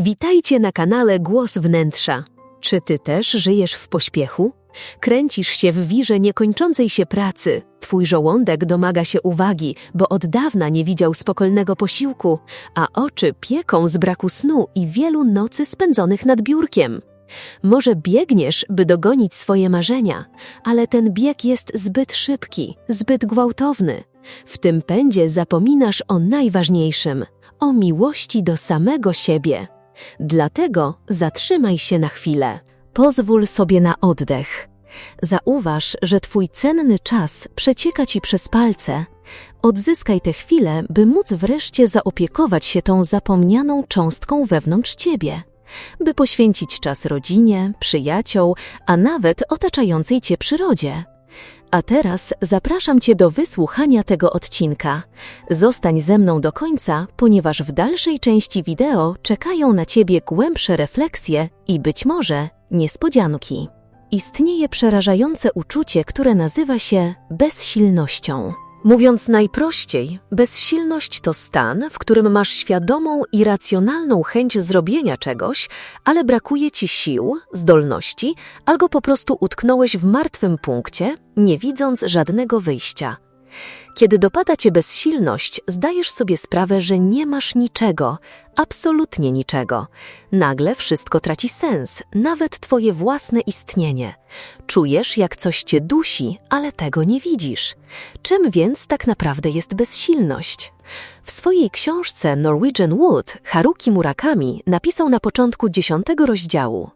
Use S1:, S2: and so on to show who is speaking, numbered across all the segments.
S1: Witajcie na kanale Głos Wnętrza. Czy ty też żyjesz w pośpiechu? Kręcisz się w wirze niekończącej się pracy. Twój żołądek domaga się uwagi, bo od dawna nie widział spokojnego posiłku, a oczy pieką z braku snu i wielu nocy spędzonych nad biurkiem. Może biegniesz, by dogonić swoje marzenia, ale ten bieg jest zbyt szybki, zbyt gwałtowny. W tym pędzie zapominasz o najważniejszym o miłości do samego siebie. Dlatego zatrzymaj się na chwilę. Pozwól sobie na oddech. Zauważ, że Twój cenny czas przecieka Ci przez palce. Odzyskaj tę chwilę, by móc wreszcie zaopiekować się tą zapomnianą cząstką wewnątrz Ciebie, by poświęcić czas rodzinie, przyjacioł, a nawet otaczającej Cię przyrodzie. A teraz zapraszam Cię do wysłuchania tego odcinka. Zostań ze mną do końca, ponieważ w dalszej części wideo czekają na Ciebie głębsze refleksje i być może niespodzianki. Istnieje przerażające uczucie, które nazywa się bezsilnością. Mówiąc najprościej, bezsilność to stan, w którym masz świadomą i racjonalną chęć zrobienia czegoś, ale brakuje ci sił, zdolności, albo po prostu utknąłeś w martwym punkcie, nie widząc żadnego wyjścia. Kiedy dopada cię bezsilność, zdajesz sobie sprawę, że nie masz niczego, absolutnie niczego. Nagle wszystko traci sens, nawet twoje własne istnienie. Czujesz, jak coś cię dusi, ale tego nie widzisz. Czym więc tak naprawdę jest bezsilność? W swojej książce Norwegian Wood Haruki Murakami napisał na początku dziesiątego rozdziału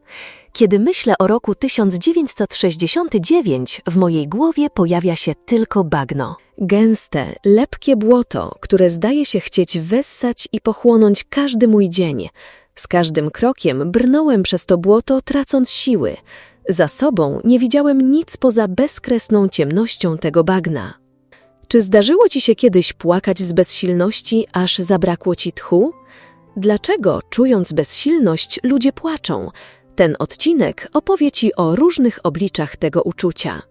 S1: kiedy myślę o roku 1969, w mojej głowie pojawia się tylko bagno. Gęste, lepkie błoto, które zdaje się chcieć wessać i pochłonąć każdy mój dzień. Z każdym krokiem brnąłem przez to błoto, tracąc siły. Za sobą nie widziałem nic poza bezkresną ciemnością tego bagna. Czy zdarzyło ci się kiedyś płakać z bezsilności, aż zabrakło ci tchu? Dlaczego, czując bezsilność, ludzie płaczą? Ten odcinek opowie Ci o różnych obliczach tego uczucia.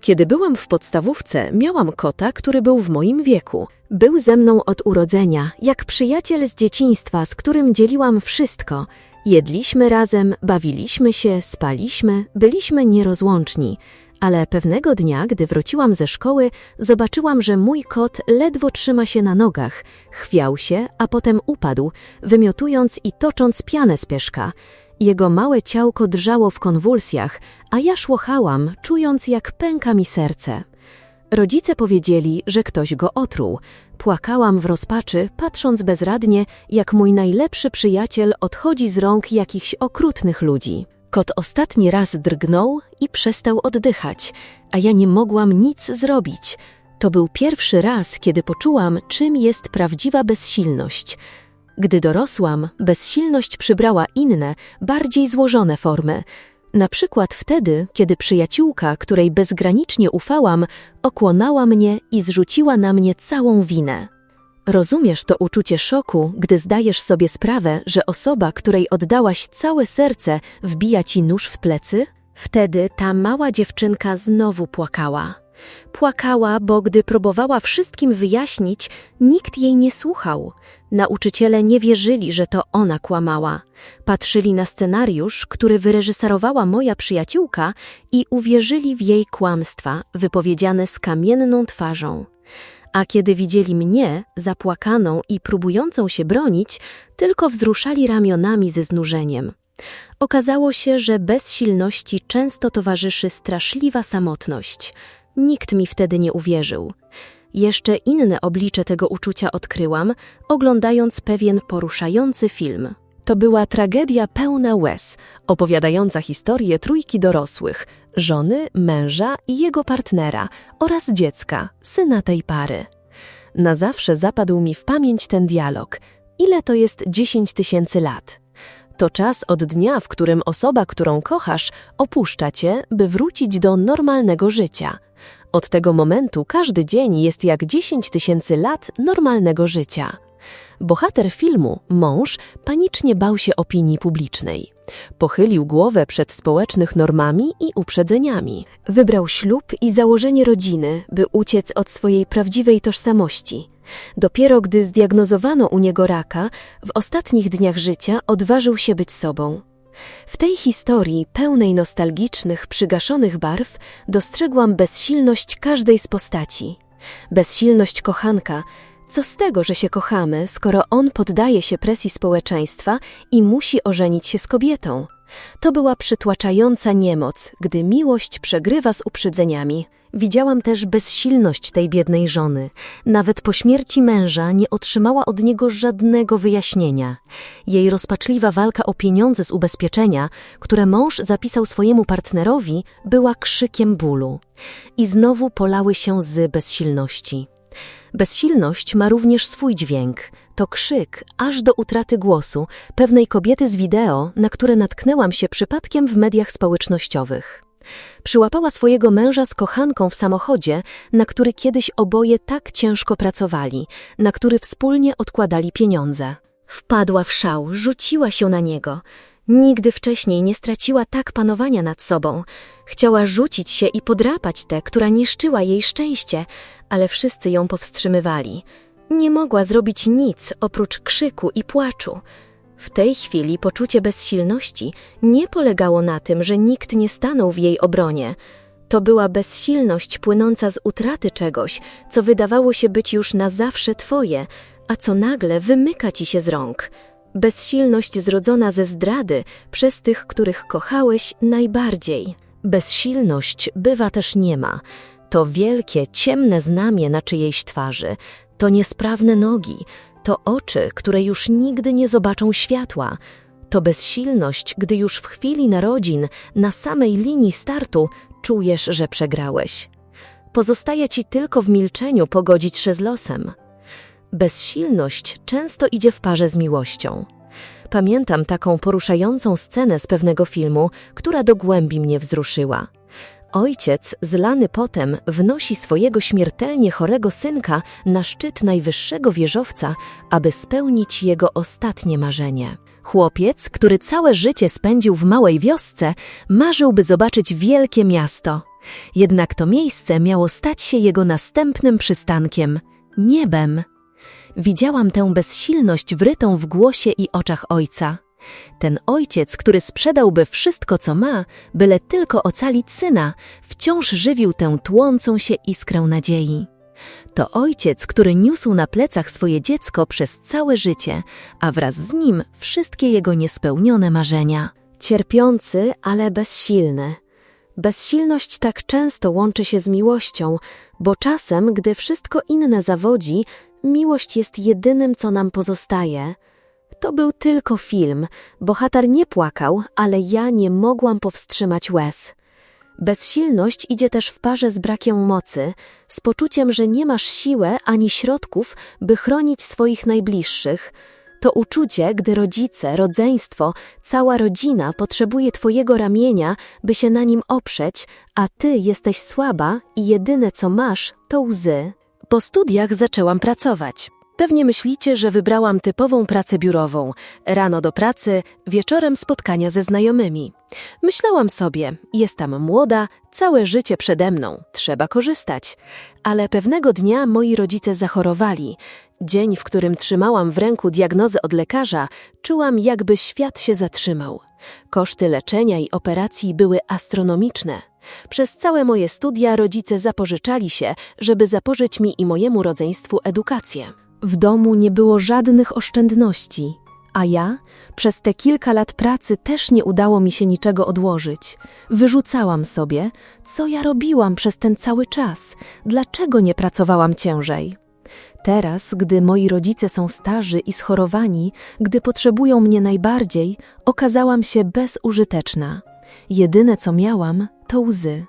S1: Kiedy byłam w podstawówce, miałam kota, który był w moim wieku. Był ze mną od urodzenia, jak przyjaciel z dzieciństwa, z którym dzieliłam wszystko. Jedliśmy razem, bawiliśmy się, spaliśmy, byliśmy nierozłączni. Ale pewnego dnia, gdy wróciłam ze szkoły, zobaczyłam, że mój kot ledwo trzyma się na nogach. Chwiał się, a potem upadł, wymiotując i tocząc pianę z pieszka. Jego małe ciałko drżało w konwulsjach, a ja szłochałam, czując jak pęka mi serce. Rodzice powiedzieli, że ktoś go otruł. Płakałam w rozpaczy, patrząc bezradnie, jak mój najlepszy przyjaciel odchodzi z rąk jakichś okrutnych ludzi. Kot ostatni raz drgnął i przestał oddychać, a ja nie mogłam nic zrobić. To był pierwszy raz, kiedy poczułam, czym jest prawdziwa bezsilność – gdy dorosłam, bezsilność przybrała inne, bardziej złożone formy. Na przykład wtedy, kiedy przyjaciółka, której bezgranicznie ufałam, okłonała mnie i zrzuciła na mnie całą winę. Rozumiesz to uczucie szoku, gdy zdajesz sobie sprawę, że osoba, której oddałaś całe serce, wbija ci nóż w plecy? Wtedy ta mała dziewczynka znowu płakała. Płakała, bo gdy próbowała wszystkim wyjaśnić, nikt jej nie słuchał. Nauczyciele nie wierzyli, że to ona kłamała. Patrzyli na scenariusz, który wyreżyserowała moja przyjaciółka i uwierzyli w jej kłamstwa, wypowiedziane z kamienną twarzą. A kiedy widzieli mnie, zapłakaną i próbującą się bronić, tylko wzruszali ramionami ze znużeniem. Okazało się, że bezsilności często towarzyszy straszliwa samotność. Nikt mi wtedy nie uwierzył. Jeszcze inne oblicze tego uczucia odkryłam, oglądając pewien poruszający film. To była tragedia pełna łez, opowiadająca historię trójki dorosłych żony, męża i jego partnera oraz dziecka, syna tej pary. Na zawsze zapadł mi w pamięć ten dialog. Ile to jest 10 tysięcy lat? To czas od dnia, w którym osoba, którą kochasz, opuszcza cię, by wrócić do normalnego życia. Od tego momentu każdy dzień jest jak 10 tysięcy lat normalnego życia. Bohater filmu, mąż, panicznie bał się opinii publicznej. Pochylił głowę przed społecznych normami i uprzedzeniami. Wybrał ślub i założenie rodziny, by uciec od swojej prawdziwej tożsamości. Dopiero gdy zdiagnozowano u niego raka, w ostatnich dniach życia odważył się być sobą. W tej historii, pełnej nostalgicznych, przygaszonych barw, dostrzegłam bezsilność każdej z postaci. Bezsilność kochanka, co z tego, że się kochamy, skoro on poddaje się presji społeczeństwa i musi ożenić się z kobietą? To była przytłaczająca niemoc, gdy miłość przegrywa z uprzedzeniami. Widziałam też bezsilność tej biednej żony. Nawet po śmierci męża nie otrzymała od niego żadnego wyjaśnienia. Jej rozpaczliwa walka o pieniądze z ubezpieczenia, które mąż zapisał swojemu partnerowi, była krzykiem bólu. I znowu polały się z bezsilności. Bezsilność ma również swój dźwięk. To krzyk, aż do utraty głosu, pewnej kobiety z wideo, na które natknęłam się przypadkiem w mediach społecznościowych. Przyłapała swojego męża z kochanką w samochodzie, na który kiedyś oboje tak ciężko pracowali, na który wspólnie odkładali pieniądze. Wpadła w szał, rzuciła się na niego. Nigdy wcześniej nie straciła tak panowania nad sobą. Chciała rzucić się i podrapać tę, która niszczyła jej szczęście, ale wszyscy ją powstrzymywali. Nie mogła zrobić nic oprócz krzyku i płaczu. W tej chwili poczucie bezsilności nie polegało na tym, że nikt nie stanął w jej obronie. To była bezsilność płynąca z utraty czegoś, co wydawało się być już na zawsze twoje, a co nagle wymyka ci się z rąk. Bezsilność zrodzona ze zdrady przez tych, których kochałeś najbardziej. Bezsilność bywa też nie ma. To wielkie, ciemne znamie na czyjejś twarzy, to niesprawne nogi, to oczy, które już nigdy nie zobaczą światła, to bezsilność, gdy już w chwili narodzin, na samej linii startu, czujesz, że przegrałeś. Pozostaje ci tylko w milczeniu pogodzić się z losem. Bezsilność często idzie w parze z miłością. Pamiętam taką poruszającą scenę z pewnego filmu, która do głębi mnie wzruszyła. Ojciec, zlany potem, wnosi swojego śmiertelnie chorego synka na szczyt najwyższego wieżowca, aby spełnić jego ostatnie marzenie. Chłopiec, który całe życie spędził w małej wiosce, marzyłby zobaczyć wielkie miasto. Jednak to miejsce miało stać się jego następnym przystankiem niebem. Widziałam tę bezsilność wrytą w głosie i oczach ojca. Ten ojciec, który sprzedałby wszystko, co ma, byle tylko ocalić syna, wciąż żywił tę tłącą się iskrę nadziei. To ojciec, który niósł na plecach swoje dziecko przez całe życie, a wraz z nim wszystkie jego niespełnione marzenia. Cierpiący, ale bezsilny. Bezsilność tak często łączy się z miłością, bo czasem, gdy wszystko inne zawodzi, miłość jest jedynym, co nam pozostaje – to był tylko film. Bohater nie płakał, ale ja nie mogłam powstrzymać łez. Bezsilność idzie też w parze z brakiem mocy, z poczuciem, że nie masz siły ani środków, by chronić swoich najbliższych. To uczucie, gdy rodzice, rodzeństwo, cała rodzina potrzebuje Twojego ramienia, by się na nim oprzeć, a Ty jesteś słaba i jedyne co masz to łzy. Po studiach zaczęłam pracować. Pewnie myślicie, że wybrałam typową pracę biurową. Rano do pracy, wieczorem spotkania ze znajomymi. Myślałam sobie, jestem młoda, całe życie przede mną, trzeba korzystać. Ale pewnego dnia moi rodzice zachorowali. Dzień, w którym trzymałam w ręku diagnozę od lekarza, czułam, jakby świat się zatrzymał. Koszty leczenia i operacji były astronomiczne. Przez całe moje studia rodzice zapożyczali się, żeby zapożyć mi i mojemu rodzeństwu edukację. W domu nie było żadnych oszczędności, a ja przez te kilka lat pracy też nie udało mi się niczego odłożyć. Wyrzucałam sobie, co ja robiłam przez ten cały czas, dlaczego nie pracowałam ciężej. Teraz, gdy moi rodzice są starzy i schorowani, gdy potrzebują mnie najbardziej, okazałam się bezużyteczna. Jedyne co miałam, to łzy.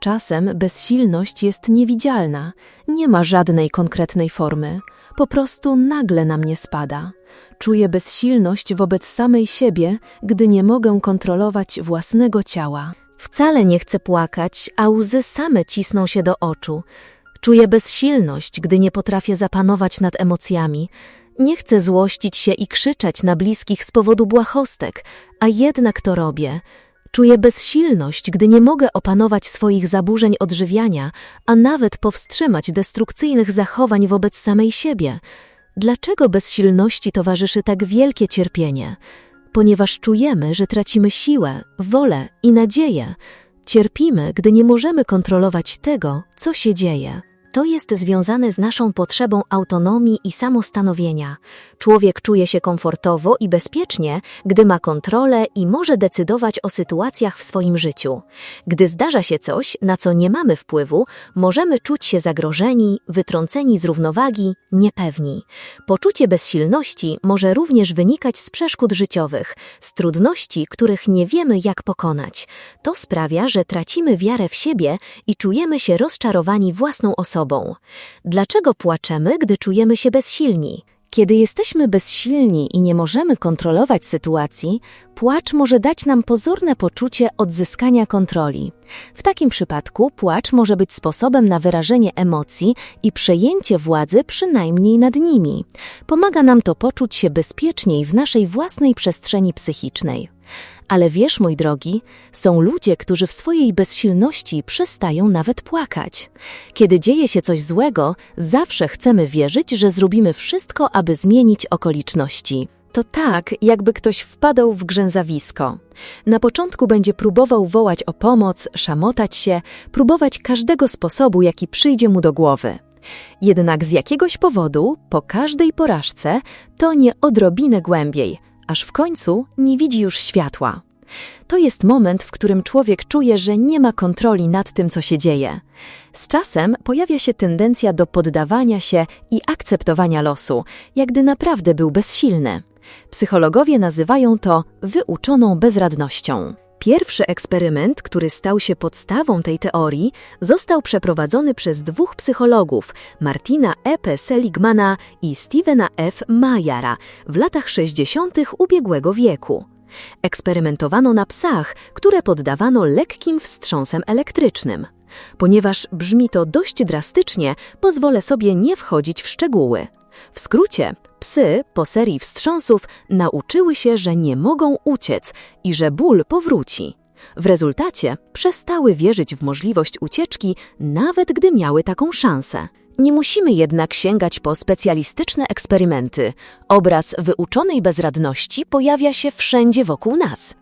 S1: Czasem bezsilność jest niewidzialna, nie ma żadnej konkretnej formy po prostu nagle na mnie spada. Czuję bezsilność wobec samej siebie, gdy nie mogę kontrolować własnego ciała. Wcale nie chcę płakać, a łzy same cisną się do oczu. Czuję bezsilność, gdy nie potrafię zapanować nad emocjami. Nie chcę złościć się i krzyczeć na bliskich z powodu błahostek, a jednak to robię. Czuję bezsilność, gdy nie mogę opanować swoich zaburzeń odżywiania, a nawet powstrzymać destrukcyjnych zachowań wobec samej siebie. Dlaczego bezsilności towarzyszy tak wielkie cierpienie? Ponieważ czujemy, że tracimy siłę, wolę i nadzieję. Cierpimy, gdy nie możemy kontrolować tego, co się dzieje. To jest związane z naszą potrzebą autonomii i samostanowienia. Człowiek czuje się komfortowo i bezpiecznie, gdy ma kontrolę i może decydować o sytuacjach w swoim życiu. Gdy zdarza się coś, na co nie mamy wpływu, możemy czuć się zagrożeni, wytrąceni z równowagi, niepewni. Poczucie bezsilności może również wynikać z przeszkód życiowych, z trudności, których nie wiemy jak pokonać. To sprawia, że tracimy wiarę w siebie i czujemy się rozczarowani własną osobą. Dlaczego płaczemy, gdy czujemy się bezsilni? Kiedy jesteśmy bezsilni i nie możemy kontrolować sytuacji, płacz może dać nam pozorne poczucie odzyskania kontroli. W takim przypadku płacz może być sposobem na wyrażenie emocji i przejęcie władzy przynajmniej nad nimi. Pomaga nam to poczuć się bezpieczniej w naszej własnej przestrzeni psychicznej. Ale wiesz, mój drogi, są ludzie, którzy w swojej bezsilności przestają nawet płakać. Kiedy dzieje się coś złego, zawsze chcemy wierzyć, że zrobimy wszystko, aby zmienić okoliczności. To tak, jakby ktoś wpadał w grzęzawisko. Na początku będzie próbował wołać o pomoc, szamotać się, próbować każdego sposobu, jaki przyjdzie mu do głowy. Jednak z jakiegoś powodu, po każdej porażce, to nie odrobinę głębiej – aż w końcu nie widzi już światła. To jest moment, w którym człowiek czuje, że nie ma kontroli nad tym, co się dzieje. Z czasem pojawia się tendencja do poddawania się i akceptowania losu, jak gdy naprawdę był bezsilny. Psychologowie nazywają to wyuczoną bezradnością. Pierwszy eksperyment, który stał się podstawą tej teorii, został przeprowadzony przez dwóch psychologów, Martina E. P. Seligmana i Stevena F. Mayara, w latach 60. ubiegłego wieku. Eksperymentowano na psach, które poddawano lekkim wstrząsem elektrycznym. Ponieważ brzmi to dość drastycznie, pozwolę sobie nie wchodzić w szczegóły. W skrócie, psy po serii wstrząsów nauczyły się, że nie mogą uciec i że ból powróci. W rezultacie przestały wierzyć w możliwość ucieczki, nawet gdy miały taką szansę. Nie musimy jednak sięgać po specjalistyczne eksperymenty. Obraz wyuczonej bezradności pojawia się wszędzie wokół nas.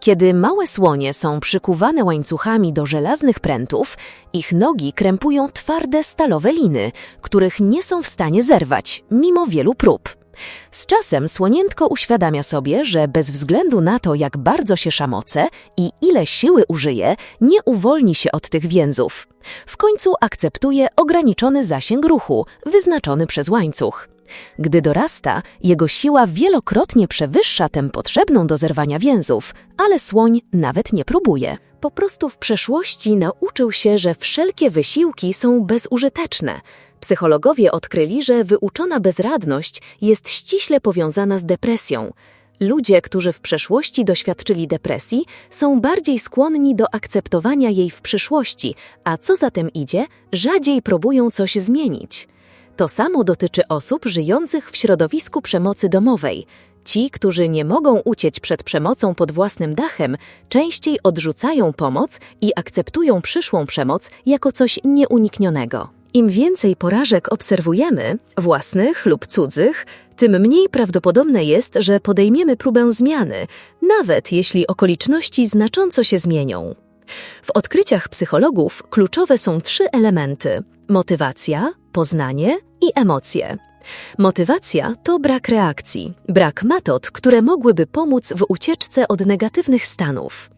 S1: Kiedy małe słonie są przykuwane łańcuchami do żelaznych prętów, ich nogi krępują twarde stalowe liny, których nie są w stanie zerwać, mimo wielu prób. Z czasem słoniętko uświadamia sobie, że bez względu na to, jak bardzo się szamoce i ile siły użyje, nie uwolni się od tych więzów. W końcu akceptuje ograniczony zasięg ruchu, wyznaczony przez łańcuch. Gdy dorasta, jego siła wielokrotnie przewyższa tę potrzebną do zerwania więzów, ale słoń nawet nie próbuje. Po prostu w przeszłości nauczył się, że wszelkie wysiłki są bezużyteczne. Psychologowie odkryli, że wyuczona bezradność jest ściśle powiązana z depresją. Ludzie, którzy w przeszłości doświadczyli depresji, są bardziej skłonni do akceptowania jej w przyszłości, a co za tym idzie, rzadziej próbują coś zmienić. To samo dotyczy osób żyjących w środowisku przemocy domowej. Ci, którzy nie mogą uciec przed przemocą pod własnym dachem, częściej odrzucają pomoc i akceptują przyszłą przemoc jako coś nieuniknionego. Im więcej porażek obserwujemy, własnych lub cudzych, tym mniej prawdopodobne jest, że podejmiemy próbę zmiany, nawet jeśli okoliczności znacząco się zmienią. W odkryciach psychologów kluczowe są trzy elementy: motywacja, poznanie i emocje. Motywacja to brak reakcji, brak metod, które mogłyby pomóc w ucieczce od negatywnych stanów.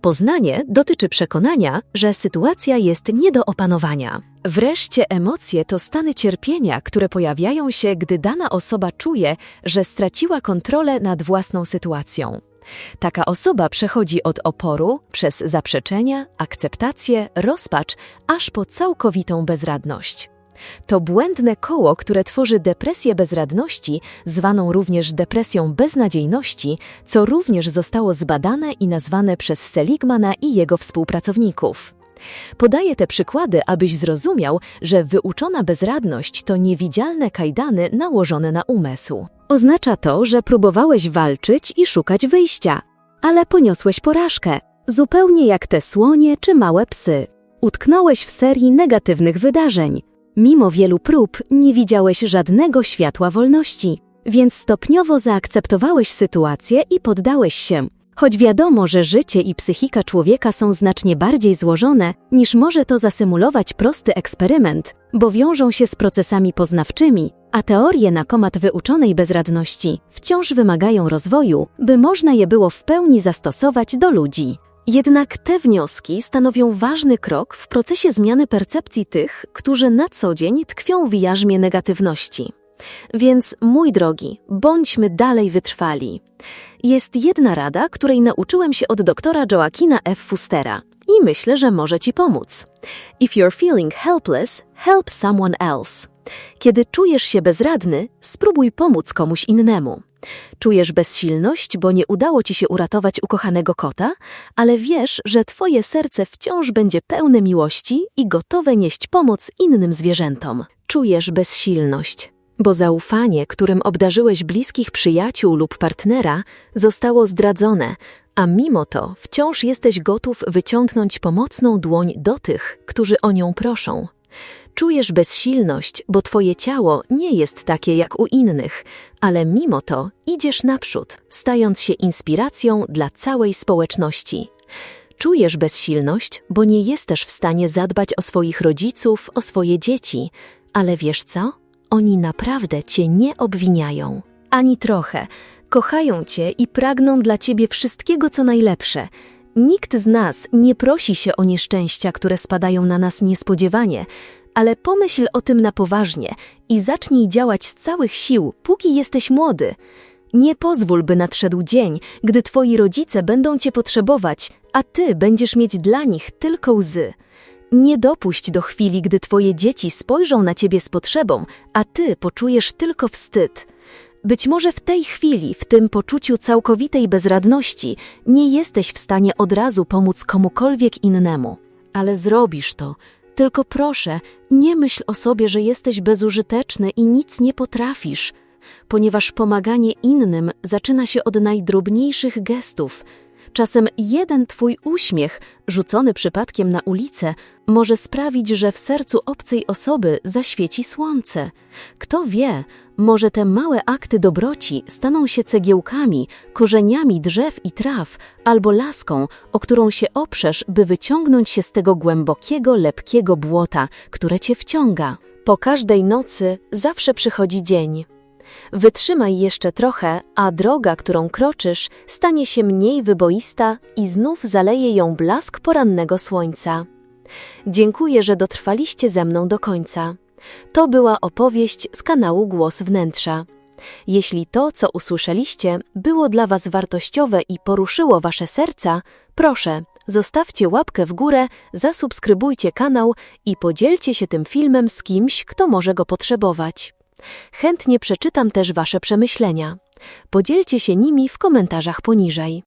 S1: Poznanie dotyczy przekonania, że sytuacja jest nie do opanowania. Wreszcie emocje to stany cierpienia, które pojawiają się, gdy dana osoba czuje, że straciła kontrolę nad własną sytuacją. Taka osoba przechodzi od oporu przez zaprzeczenia, akceptację, rozpacz, aż po całkowitą bezradność. To błędne koło, które tworzy depresję bezradności, zwaną również depresją beznadziejności, co również zostało zbadane i nazwane przez Seligmana i jego współpracowników. Podaję te przykłady, abyś zrozumiał, że wyuczona bezradność to niewidzialne kajdany nałożone na umysł. Oznacza to, że próbowałeś walczyć i szukać wyjścia, ale poniosłeś porażkę. Zupełnie jak te słonie czy małe psy. Utknąłeś w serii negatywnych wydarzeń. Mimo wielu prób nie widziałeś żadnego światła wolności, więc stopniowo zaakceptowałeś sytuację i poddałeś się. Choć wiadomo, że życie i psychika człowieka są znacznie bardziej złożone, niż może to zasymulować prosty eksperyment, bo wiążą się z procesami poznawczymi, a teorie na komat wyuczonej bezradności wciąż wymagają rozwoju, by można je było w pełni zastosować do ludzi. Jednak te wnioski stanowią ważny krok w procesie zmiany percepcji tych, którzy na co dzień tkwią w jarzmie negatywności. Więc, mój drogi, bądźmy dalej wytrwali. Jest jedna rada, której nauczyłem się od doktora Joaquina F. Fustera i myślę, że może Ci pomóc. If you're feeling helpless, help someone else. Kiedy czujesz się bezradny, spróbuj pomóc komuś innemu. Czujesz bezsilność, bo nie udało ci się uratować ukochanego kota, ale wiesz, że twoje serce wciąż będzie pełne miłości i gotowe nieść pomoc innym zwierzętom. Czujesz bezsilność, bo zaufanie, którym obdarzyłeś bliskich przyjaciół lub partnera, zostało zdradzone, a mimo to wciąż jesteś gotów wyciągnąć pomocną dłoń do tych, którzy o nią proszą. Czujesz bezsilność, bo twoje ciało nie jest takie jak u innych, ale mimo to idziesz naprzód, stając się inspiracją dla całej społeczności. Czujesz bezsilność, bo nie jesteś w stanie zadbać o swoich rodziców, o swoje dzieci, ale wiesz co? Oni naprawdę cię nie obwiniają. Ani trochę. Kochają cię i pragną dla ciebie wszystkiego, co najlepsze. Nikt z nas nie prosi się o nieszczęścia, które spadają na nas niespodziewanie, ale pomyśl o tym na poważnie i zacznij działać z całych sił, póki jesteś młody. Nie pozwól, by nadszedł dzień, gdy twoi rodzice będą cię potrzebować, a ty będziesz mieć dla nich tylko łzy. Nie dopuść do chwili, gdy twoje dzieci spojrzą na ciebie z potrzebą, a ty poczujesz tylko wstyd. Być może w tej chwili, w tym poczuciu całkowitej bezradności, nie jesteś w stanie od razu pomóc komukolwiek innemu, ale zrobisz to, tylko proszę, nie myśl o sobie, że jesteś bezużyteczny i nic nie potrafisz, ponieważ pomaganie innym zaczyna się od najdrobniejszych gestów. Czasem jeden twój uśmiech, rzucony przypadkiem na ulicę, może sprawić, że w sercu obcej osoby zaświeci słońce. Kto wie, może te małe akty dobroci staną się cegiełkami, korzeniami drzew i traw, albo laską, o którą się oprzesz, by wyciągnąć się z tego głębokiego, lepkiego błota, które cię wciąga. Po każdej nocy zawsze przychodzi dzień. Wytrzymaj jeszcze trochę, a droga, którą kroczysz, stanie się mniej wyboista i znów zaleje ją blask porannego słońca. Dziękuję, że dotrwaliście ze mną do końca. To była opowieść z kanału Głos Wnętrza. Jeśli to, co usłyszeliście, było dla Was wartościowe i poruszyło Wasze serca, proszę, zostawcie łapkę w górę, zasubskrybujcie kanał i podzielcie się tym filmem z kimś, kto może go potrzebować. Chętnie przeczytam też Wasze przemyślenia. Podzielcie się nimi w komentarzach poniżej.